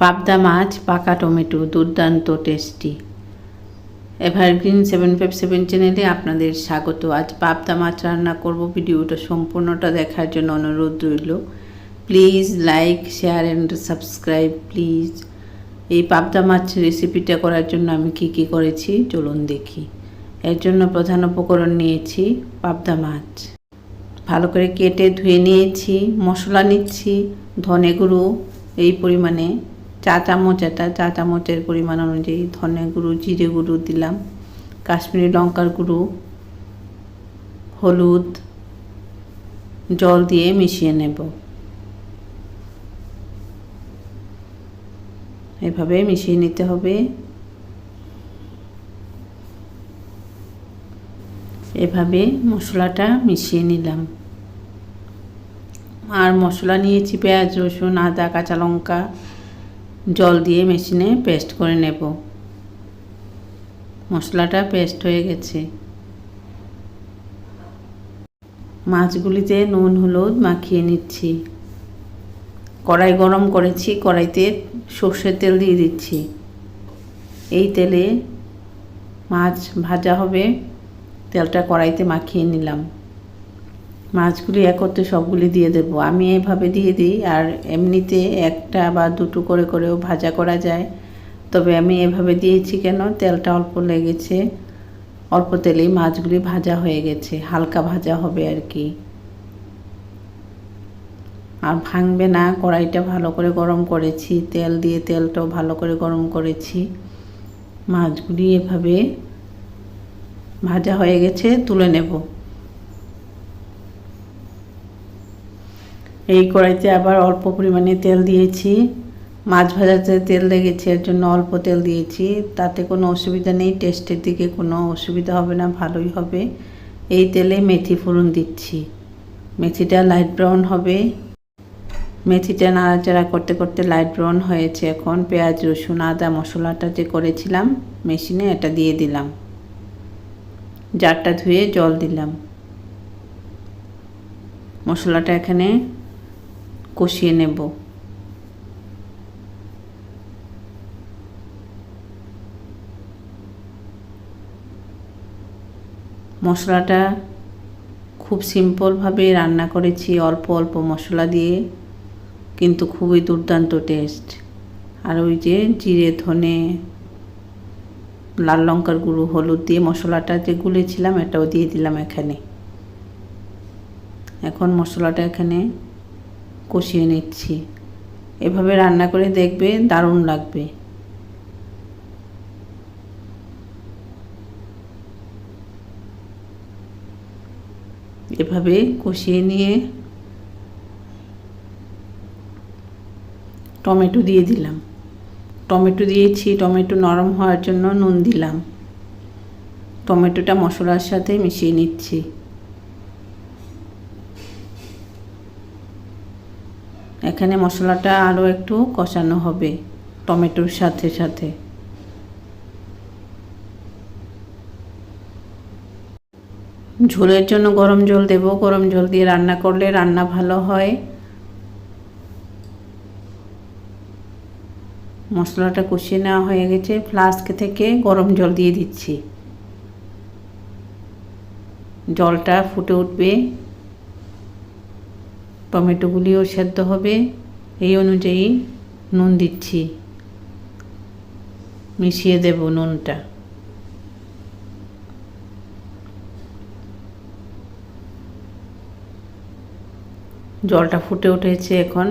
পাবদা মাছ, পাকা টমেটো, দুর্দান্ত tasty evergreen seven five seven চ্যানেলে আপনাদের স্বাগত। আজ পাবদা মাছ রান্না করব। ভিডিওটা সম্পূর্ণটা দেখার জন্য অনুরোধ রইল। Please like share and subscribe please এই পাবদা মাছ রেসিপিটা করার জন্য আমি কি কি করেছি, চলুন দেখি। এর জন্য প্রধান উপকরণ নিয়েছি পাবদা মাছ। ভালো করে কেটে ধুয়ে নিয়েছি, মশলা নিচ্ছি, ধনে গুঁড়ো, এই পরিমাণে। চা চামচ এটা চা চামচের পরিমাণ অনুযায়ী ধনে গুঁড়ো, জিরে গুঁড়ো দিলাম, কাশ্মীরি লঙ্কার গুঁড়ো, হলুদ, জল দিয়ে মিশিয়ে নেব। এভাবে মিশিয়ে নিতে হবে। এভাবে মশলাটা মিশিয়ে নিলাম। আর মশলা নিয়েছি পেঁয়াজ, রসুন, আদা, কাঁচা লঙ্কা জল দিয়ে মেশিনে পেস্ট করে নেব। মশলাটা পেস্ট হয়ে গেছে। মাছগুলিতে নুন, হলুদ মাখিয়ে নিচ্ছি। কড়াই গরম করেছি, কড়াইতে সর্ষের তেল দিয়ে দিচ্ছি। এই তেলে মাছ ভাজা হবে, তেলটা কড়াইতে মাখিয়ে নিলাম। মাছগুলি একত্রে সবগুলি দিয়ে দেবো। আমি এভাবে দিয়ে দিই আর এমনিতে একটা বা দুটো করে করেও ভাজা করা যায়। তবে আমি এভাবে দিয়েছি কেন? তেলটা অল্প লেগেছে। অল্প তেলেই মাছগুলি ভাজা হয়ে গেছে। হালকা ভাজা হবে আর কি। আর ভাঙবে না, কড়াইটা ভালো করে গরম করেছি। তেল দিয়ে তেলটাও ভালো করে গরম করেছি। মাছগুলি এভাবে ভাজা হয়ে গেছে, তুলে নেব। এই কড়াইতে আবার অল্প পরিমাণে তেল দিয়েছি। মাছ ভাজাতে তেল লেগেছে, এর জন্য অল্প তেল দিয়েছি। তাতে কোনো অসুবিধা নেই, টেস্টের দিকে কোনো অসুবিধা হবে না, ভালোই হবে। এই তেলে মেথি ফোড়ন দিচ্ছি। মেথিটা লাইট ব্রাউন হবে। মেথিটা নাড়াচাড়া করতে করতে লাইট ব্রাউন হয়েছে এখন। পেঁয়াজ, রসুন, আদা, মশলাটা যে করেছিলাম মেশিনে এটা দিয়ে দিলাম। জারটা ধুয়ে জল দিলাম। মশলাটা এখানে কষিয়ে নেব। মশলাটা খুব সিম্পলভাবে রান্না করেছি, অল্প অল্প মশলা দিয়ে, কিন্তু খুবই দুর্দান্ত টেস্ট। আর ওই যে জিরে, ধনে, লাল লঙ্কার গুঁড়ো, হলুদ দিয়ে মশলাটা যে গুলেছিলাম, এটাও দিয়ে দিলাম এখানে। এখন মশলাটা এখানে কষিয়ে নিচ্ছি। এভাবে রান্না করে দেখবে দারুণ লাগবে। এভাবে কষিয়ে নিয়ে টমেটো দিয়ে দিলাম। টমেটো দিয়েছি, টমেটো নরম হওয়ার জন্য নুন দিলাম। টমেটোটা মশলার সাথে মিশিয়ে নিচ্ছি। এখানে মশলাটা আরও একটু কষানো হবে, টমেটোর সাথে সাথে। ঝোলের জন্য গরম জল দেব, গরম জল দিয়ে রান্না করলে রান্না ভালো হয়। মশলাটা কষিয়ে নেওয়া হয়ে গেছে, ফ্লাস্ক থেকে গরম জল দিয়ে দিচ্ছি। জলটা ফুটে উঠবে। টমেটোগুলিও সেদ্ধ হবে। এই অনুযায়ী নুন দিচ্ছি। মিশিয়ে দেব নুনটা। জলটা ফুটে উঠেছে এখন।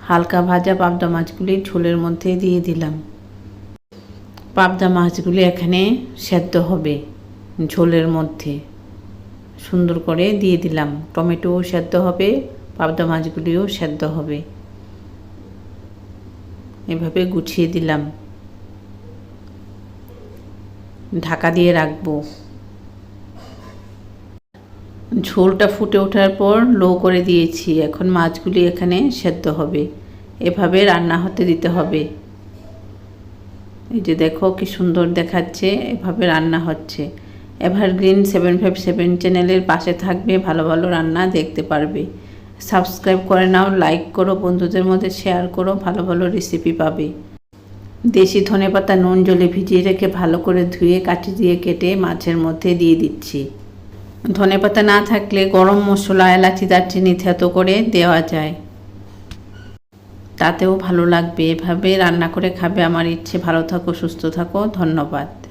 হালকা ভাজা পাবদা মাছগুলি ঝোলের মধ্যে দিয়ে দিলাম। পাবদা মাছগুলি এখানে সেদ্ধ হবে ঝোলের মধ্যে। সুন্দর করে দিয়ে দিলাম। টমেটোও সেদ্ধ হবে। পাবদা মাছগুলিও সেদ্ধ হবে। এভাবে গুছিয়ে দিলাম। ঢাকা দিয়ে রাখব। ঝোলটা ফুটে ওঠার পর লো করে দিয়েছি। এখন মাছগুলি এখানে সেদ্ধ হবে। এভাবে রান্না হতে দিতে হবে। এই যে দেখো কি সুন্দর দেখাচ্ছে, এভাবে রান্না হচ্ছে। এভারগ্রিন সেভেন ফাইভ সেভেন চ্যানেলের পাশে থাকবে, ভালো ভালো রান্না দেখতে পারবে। সাবস্ক্রাইব করে নাও লাইক করো, বন্ধুদের মধ্যে শেয়ার করো, ভালো ভালো রেসিপি পাবে। দেশি ধনেপাতা নুন জলে ভিজিয়ে রেখে ভালো করে ধুয়ে কাটি দিয়ে কেটে মাছের মধ্যে দিয়ে দিচ্ছি। ধনেপাতা না থাকলে গরম মশলা, এলাচি, দারচিনি, থেতো করে দেওয়া যায়। তাতেও ভালো লাগবে। এভাবে রান্না করে খাবে। আমার ইচ্ছে। ভালো থাকো, সুস্থ থাকো। ধন্যবাদ।